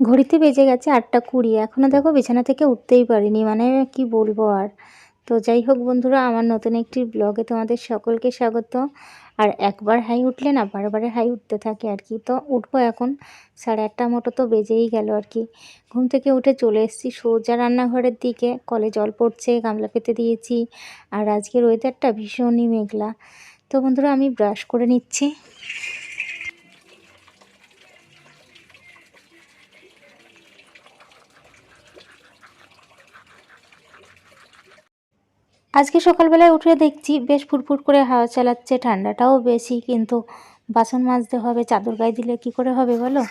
ঘড়িতে বেজে গেছে আটটা কুড়ি। এখনও দেখো বিছানা থেকে উঠতেই পারিনি মানে কি বলব আর। তো যাই হোক বন্ধুরা, আমার নতুন একটি ব্লগে তোমাদের সকলকে স্বাগত। আর একবার হাই উঠলে না বারবারে হাই উঠতে থাকে আর কি। তো উঠবো এখন, সাড়ে আটটা মতো তো বেজেই গেল আর কি। ঘুম থেকে উঠে চলে এসেছি সোজা রান্নাঘরের দিকে। কলে জল পড়ছে, গামলা পেতে দিয়েছি। আর আজকের ওয়েদারটা ভীষণই মেঘলা। তো বন্ধুরা, আমি ব্রাশ করে নিচ্ছি। আজকে সকালবেলায় উঠে দেখছি বেশ ফুরফুর করে হাওয়া চালাচ্ছে, ঠান্ডাটাও বেশি, কিন্তু বাসন মাজতে হবে, চাদর গায়ে দিলে কি করে হবে বলো?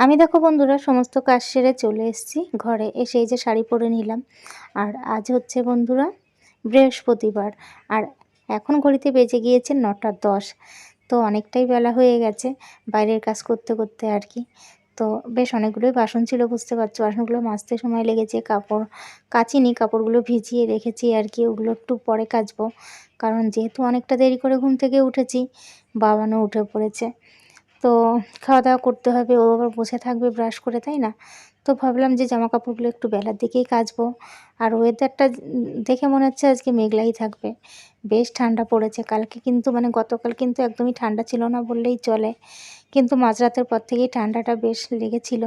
আমি দেখো বন্ধুরা, সমস্ত কাজ সেরে চলে এসেছি ঘরে। এসে এই যে শাড়ি পরে নিলাম। আর আজ হচ্ছে বন্ধুরা, বৃহস্পতিবার। আর এখন ঘড়িতে বেজে গিয়েছে নটা দশ। তো অনেকটাই বেলা হয়ে গেছে বাইরের কাজ করতে করতে আর কি। তো বেশ অনেকগুলোই বাসন ছিল, বুঝতে পারছ। বাসনগুলো মাজতে সময় লেগেছে, কাপড়, কাচিনি, কাপড়গুলো ভিজিয়ে রেখেছি আর কি। ওগুলো একটু পরে কাচবো। কারণ যেহেতু অনেকটা দেরি করে ঘুম থেকে উঠেছি, বাবানও উঠে পড়েছে। তো খাওয়া দাওয়া করতে হবে, ও আবার বসে থাকবে ব্রাশ করে, তাই না? তো ভাবলাম যে জামা কাপড়গুলো একটু বেলার দিকেই কাচবো। আর ওয়েদারটা দেখে মনে হচ্ছে আজকে মেঘলাই থাকবে। বেশ ঠান্ডা পড়েছে। কালকে কিন্তু মানে গতকাল কিন্তু একদমই ঠান্ডা ছিল না বললেই চলে। কিন্তু মাঝরাতের পর থেকেই ঠান্ডাটা বেশ লেগেছিল।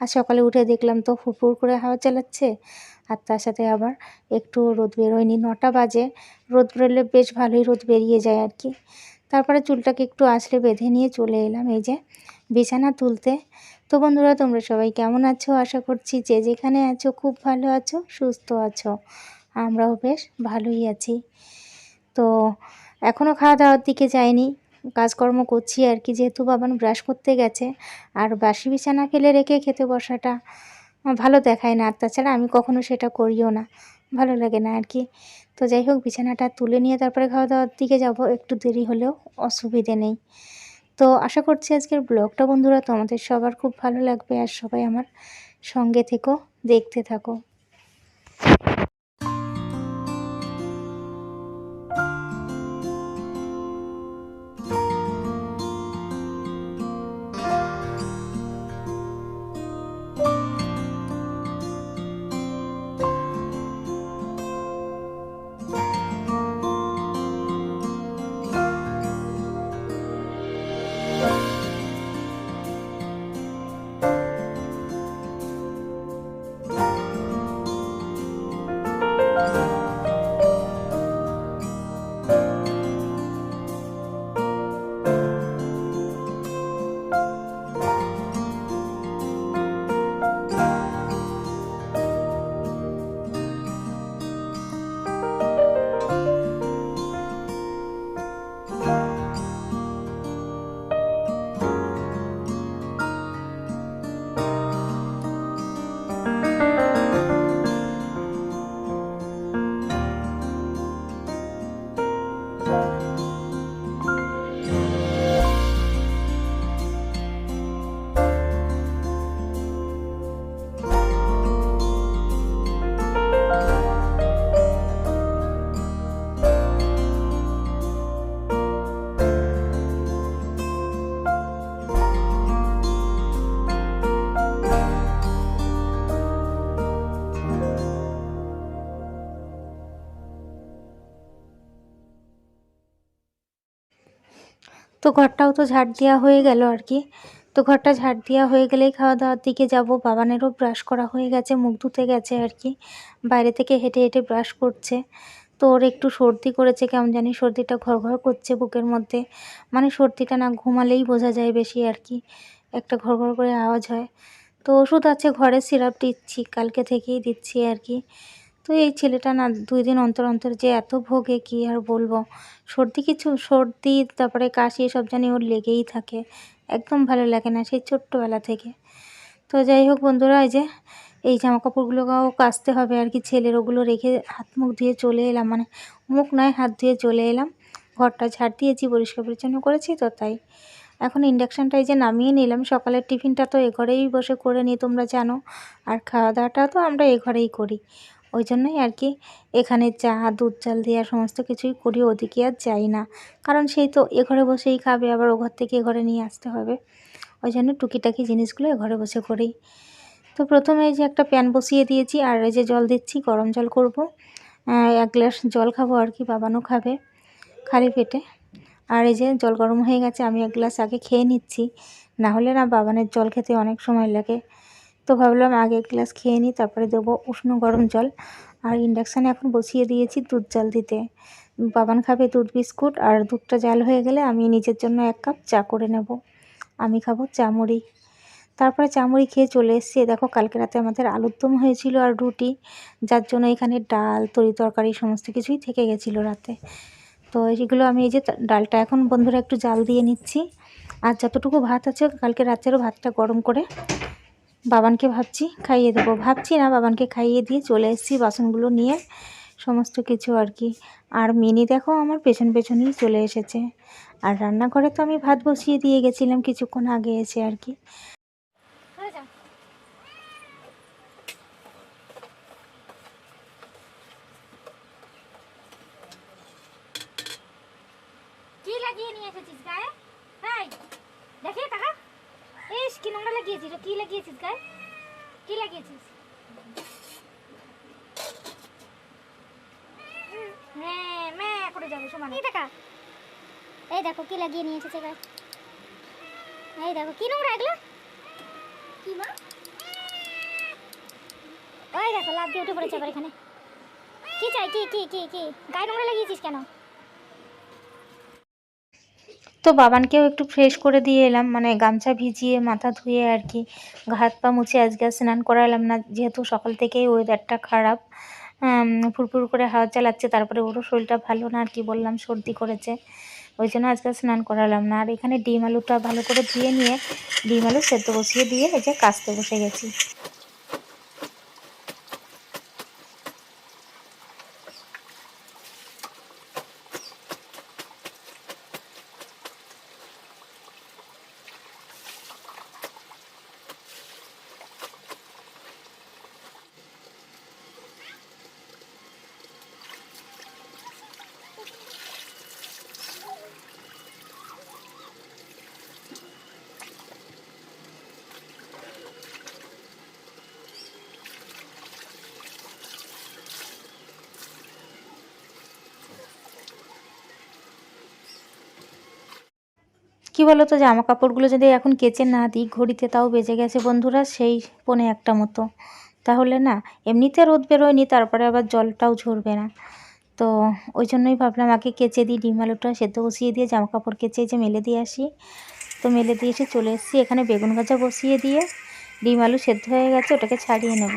আর সকালে উঠে দেখলাম তো ফুরফুর করে হাওয়া চালাচ্ছে। আর তার সাথে আবার একটু রোদ বেরোয়নি। নটা বাজে। রোদ বেরোলে বেশ ভালোই রোদ বেরিয়ে যায় আর কি। তারপরে চুলটাকে একটু আছড়ে বেঁধে নিয়ে চলে এলাম, এই যে বিছানা তুলতে। তো বন্ধুরা, তোমরা সবাই কেমন আছো? আশা করছি যে যেখানে আছো খুব ভালো আছো, সুস্থ আছো। আমরাও বেশ ভালোই আছি। তো এখনও খাওয়া দাওয়ার দিকে যায়নি কাজকর্ম করছি আর কি, যেহেতু বাবান ব্রাশ করতে গেছে। আর বাসি বিছানা ফেলে রেখে খেতে বসাটা ভালো দেখায় না, আর তাছাড়া আমি কখনো সেটা করিও না। ভালো লাগে না আর কি তো যাই হোক বিছানাটা তুলে নিয়ে তারপরে খাওয়া দাওয়ার দিকে যাব, একটু দেরি হলেও অসুবিধে নেই। তো আশা করছি আজকের ব্লগটা বন্ধুরা তোমাদের সবার খুব ভালো লাগবে, আর সবাই আমার সঙ্গে থেকো, দেখতে থাকো। তো ঘরটাও তো ঝাড় দেওয়া হয়ে গেল আর কি। তো ঘরটা ঝাড় দেওয়া হয়ে গেলেই খাওয়া দাওয়ার দিকে যাব। বাবানেরও ব্রাশ করা হয়ে গেছে, মুখ ধুতে গেছে আর কি। বাইরে থেকে হেঁটে হেঁটে ব্রাশ করছে। তো ওর একটু সর্দি করেছে, কেমন জানি সর্দিটা ঘর ঘর করছে বুকের মধ্যে। মানে সর্দিটা না ঘুমালেই বোঝা যায় বেশি আর কি। একটা ঘর ঘর করে আওয়াজ হয়। তো ওষুধ আছে, ঘরে সিরাপ দিচ্ছি, কালকে থেকেই দিচ্ছি আর কি। তো এই ছেলেটা না দুই দিন অন্তর অন্তর যে এত ভোগে কি আর বলব? সর্দি কিছু, সর্দি, তারপরে কাশি, এসব জানি ওর লেগেই থাকে। একদম ভালো লাগে না সেই ছোট্টবেলা থেকে। তো যাই হোক বন্ধুরা, এই যে, এই জামা কাপড়গুলোও কাচতে হবে আর কি, ছেলের ওগুলো রেখে হাত মুখ ধুয়ে চলে এলাম। মানে মুখ নয়, হাত ধুয়ে চলে এলাম। ঘরটা ঝাড় দিয়েছি, পরিষ্কার পরিচ্ছন্ন করেছি তো তাই। এখন ইন্ডাকশানটা এই যে নামিয়ে নিলাম। সকালের টিফিনটা তো এ ঘরেই বসে করে নিই তোমরা জানো। আর খাওয়া দাওয়াটা তো আমরা এ ঘরেই করি। ওই জন্যই আর কি এখানে চা, দুধ, চাল দেওয়া সমস্ত কিছুই করি, ওদিকে আর যাই না। কারণ সেই তো এ ঘরে বসেই খাবে, আবার ও ঘর থেকে এ ঘরে নিয়ে আসতে হবে। ওই জন্য টুকিটাকি জিনিসগুলো এ ঘরে বসে করি। তো প্রথমে এই যে একটা প্যান বসিয়ে দিয়েছি, আর এই যে জল দিচ্ছি, গরম জল করব। এক গ্লাস জল খাব আর কি, বাবানও খাবে খালি পেটে। আর এই যে জল গরম হয়ে গেছে, আমি এক গ্লাস আগে খেয়ে নিচ্ছি। না হলে না বাবানের জল খেতে অনেক সময় লাগে। তো ভাবলাম আগে এক গ্লাস খেয়ে নিই, তারপরে দেবো উষ্ণ গরম জল। আর ইন্ডাকশানে এখন বসিয়ে দিয়েছি দুধ জাল দিতে। বাবান খাবে দুধ, বিস্কুট আর দুধটা জাল হয়ে গেলে আমি নিজের জন্য এক কাপ চা করে নেব। আমি খাব চা মুড়ি। তারপরে চা মুড়ি খেয়ে চলে এসেছি। দেখো, কালকে রাতে আমাদের আলুর দম হয়েছিল আর রুটি, যার জন্য এখানে ডাল, তরি তরকারি, সমস্ত কিছুই থেকে গেছিল রাতে। তো এইগুলো আমি এই যে ডালটা এখন বন্ধুরা একটু জাল দিয়ে নিচ্ছি। আর যতটুকু ভাত আছে, কালকে রাতেরও ভাতটা গরম করে বাবানকে ভাবছি খাইয়ে দেবো। ভাবছি না বাবানকে খাইয়ে দিয়ে চলে এসেছি বাসনগুলো নিয়ে। সমস্ত কিছু আর কি। আর মিনি দেখো আমার পেছন পেছনেই চলে এসেছে। আর রান্নাঘরে তো আমি ভাত বসিয়ে দিয়ে গেছিলাম কিছুক্ষণ আগে এসে আর কি। লাগিয়ে নিয়ে এসেছিস গায়ে? ইস কি নোংরা লাগিয়েছিস? কি লাগিয়েছিস গায়ে কি লাগিয়েছিস? হ্যাঁ করে এই দেখা। এই দেখো, কি লাগিয়ে এই দেখো, কি নোংরা এগুলো? দেখো লাভ এখানে। কি চাই? কি কি কি কি? গায়ে নোংরা লাগিয়েছিস কেন? তো বাবানকেও একটু ফ্রেশ করে দিয়ে এলাম মানে গামছা ভিজিয়ে মাথা ধুয়ে আর কি হাত পা মুছে আজকে স্নান করালাম না, যেহেতু সকাল থেকেই ওয়েদারটা খারাপ ফুরফুর করে হাওয়া চালাচ্ছে, তারপরে ওরও শরীরটা ভালো না আর কি বললাম, সর্দি করেছে, ওই জন্য আজকে স্নান করালাম না। আর এখানে ডিম আলুটা ভালো করে ধুয়ে নিয়ে, ডিম আলু সেদ্ধ বসিয়ে দিয়ে এই যে কাচতে বসে গেছি। বলো তো জামা কাপড়গুলো যদি এখন কেচে না দিই, ঘড়িতে তাও বেজে গেছে বন্ধুরা, সেই পনে একটা মতো। তাহলে না, এমনিতে রোদ বেরোয়নি, তারপরে আবার জলটাও ঝরবে না। তো ওই জন্যই ভাবলাম, আগে কেচে দিই, ডিম আলুটা সেদ্ধ বসিয়ে দিয়ে, জামা কাপড় কেচে যে মেলে দিয়ে আসি। তো মেলে দিয়ে এসে চলে এসেছি, এখানে বেগুন ভাজা বসিয়ে দিয়ে, ডিম আলু সেদ্ধ হয়ে গেছে, ওটাকে ছাড়িয়ে নেব।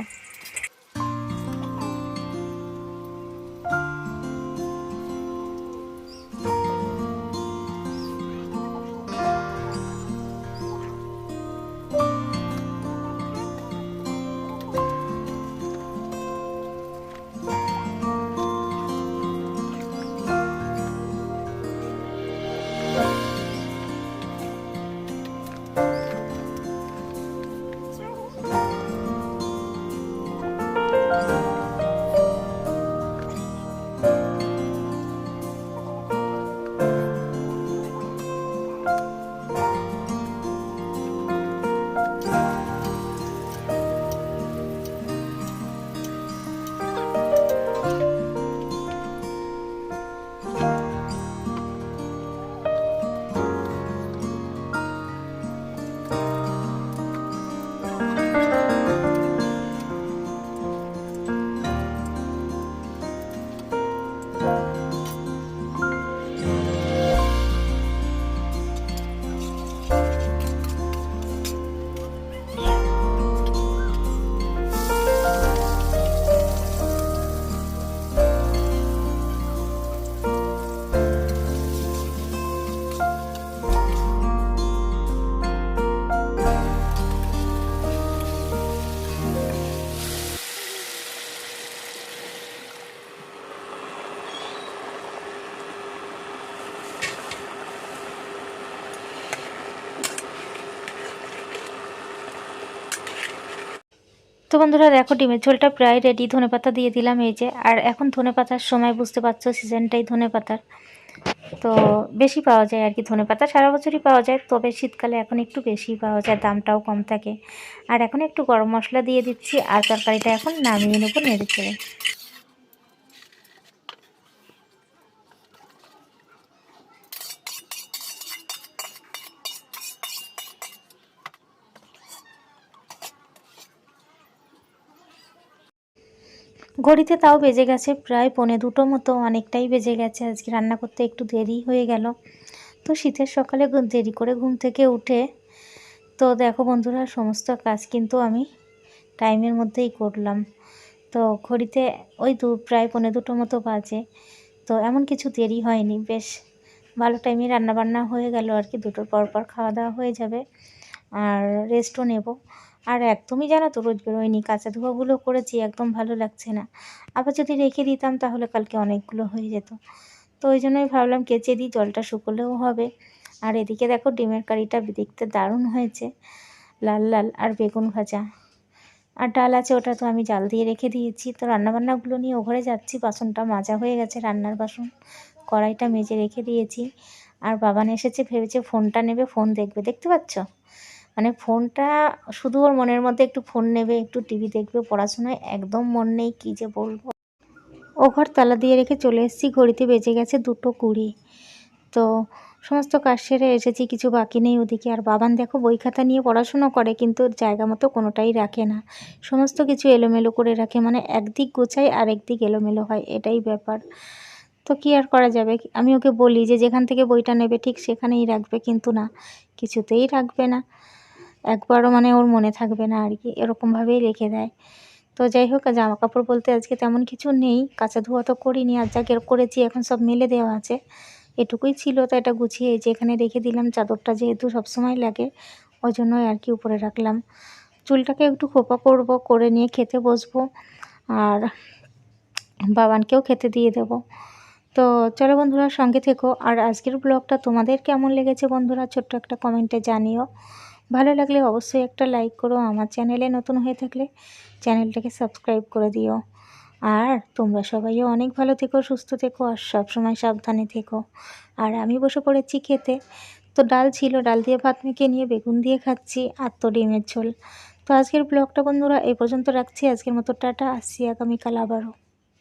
বন্ধুরা দেখো ডিমের ঝোলটা প্রায় রেডি ধনে পাতা দিয়ে দিলাম এই যে। আর এখন ধনে পাতার সময় বুঝতে পারছ সিজনটাই ধনে পাতার তো বেশি পাওয়া যায় আর কি ধনে পাতা সারা বছরই পাওয়া যায়, তবে শীতকালে এখন একটু বেশি পাওয়া যায়, দামটাও কম থাকে। আর এখন একটু গরম মশলা দিয়ে দিচ্ছি, আর তরকারিটা এখন নামিয়ে নেব নেড়ে চেড়ে। ঘড়িতে তাও বেজে গেছে প্রায় পৌনে দুটো মতো, অনেকটাই বেজে গেছে। আজকে রান্না করতে একটু দেরি হয়ে গেল। তো শীতের সকালে দেরি করে ঘুম থেকে উঠে, তো দেখো বন্ধুরা, সমস্ত কাজ কিন্তু আমি টাইমের মধ্যেই করলাম। তো ঘড়িতে ওই দু প্রায় পৌনে দুটো মতো বাজে, তো এমন কিছু দেরি হয়নি। বেশ ভালো টাইমে রান্নাবান্না হয়ে গেল আর কি। দুটোর পর পর খাওয়া দাওয়া হয়ে যাবে, আর রেস্টও নেব। আর একদমই জানো তো, রোজ বেরোয়নি, কাঁচা ধোয়াগুলো করেছি, একদম ভালো লাগছে না। আবার যদি রেখে দিতাম তাহলে কালকে অনেকগুলো হয়ে যেত। তো ওই জন্যই ভাবলাম কেচে দিই, জলটা শুকোলেও হবে। আর এদিকে দেখো ডিমের কারিটা দেখতে দারুণ হয়েছে, লাল লাল আর বেগুন ভাজা। আর ডাল আছে, ওটা তো আমি জাল দিয়ে রেখে দিয়েছি। তো রান্নাবান্নাগুলো নিয়ে ও ঘরে যাচ্ছি, বাসনটা মাজা হয়ে গেছে রান্নার বাসন। কড়াইটা মেজে রেখে দিয়েছি। আর বাবান এসেছে, ভেবেছে ফোনটা নেবে, ফোন দেখবে, দেখতে পাচ্ছ? মানে ফোনটা শুধু ওর মনের মধ্যে একটু ফোন নেবে, একটু টিভি দেখবে, পড়াশোনায় একদম মন নেই, কী যে বলব। ও ঘর তালা দিয়ে রেখে চলে এসেছি, ঘড়িতে বেজে গেছে দুটো কুড়ি। তো সমস্ত কাজ সেরে এসেছি, কিছু বাকি নেই ওদিকে। আর বাবান দেখো বই খাতা নিয়ে পড়াশুনো করে, কিন্তু জায়গা মতো কোনোটাই রাখে না। সমস্ত কিছু এলোমেলো করে রাখে মানে একদিক গোছায় আর একদিক এলোমেলো হয়, এটাই ব্যাপার। তো কি আর করা যাবে? আমি ওকে বলি যে, যেখান থেকে বইটা নেবে ঠিক সেখানেই রাখবে, কিন্তু না, কিছুতেই রাখবে না। একবারও মানে ওর মনে থাকবে না আর কি এরকমভাবেই রেখে দেয়। তো যাই হোক জামা কাপড় বলতে আজকে তেমন কিছু নেই, কাঁচা ধোয়া তো করিনি, আর যা করেছি এখন সব মেলে দেওয়া আছে। এটুকুই ছিল, তো এটা গুছিয়ে যে এখানে রেখে দিলাম, চাদরটা যেহেতু সবসময় লাগে, ওই জন্যই আর কি উপরে রাখলাম। চুলটাকে একটু খোপা করব, করে নিয়ে খেতে বসবো, আর বাবানকেও খেতে দিয়ে দেব। তো চলো বন্ধুরা, সঙ্গে থেকো। আর আজকের ব্লগটা তোমাদের কেমন লেগেছে বন্ধুরা, ছোট্ট একটা কমেন্টে জানিও। ভালো লাগলে অবশ্যই একটা লাইক করো, আমার চ্যানেলে নতুন হয়ে থাকলে চ্যানেলটাকে সাবস্ক্রাইব করে দিও। আর তোমরা সবাইও অনেক ভালো থেকো, সুস্থ থেকো, আর সবসময় সাবধানে থেকো। আর আমি বসে পড়েছি খেতে, তো ডাল ছিল, ডাল দিয়ে ভাত মেখে নিয়ে বেগুন দিয়ে খাচ্ছি, আর তো ডিমের ঝোল। তো আজকের ব্লগটা বন্ধুরা, এই পর্যন্ত রাখছি। আজকের মতো টাটা, আসছি আগামীকাল আবারও।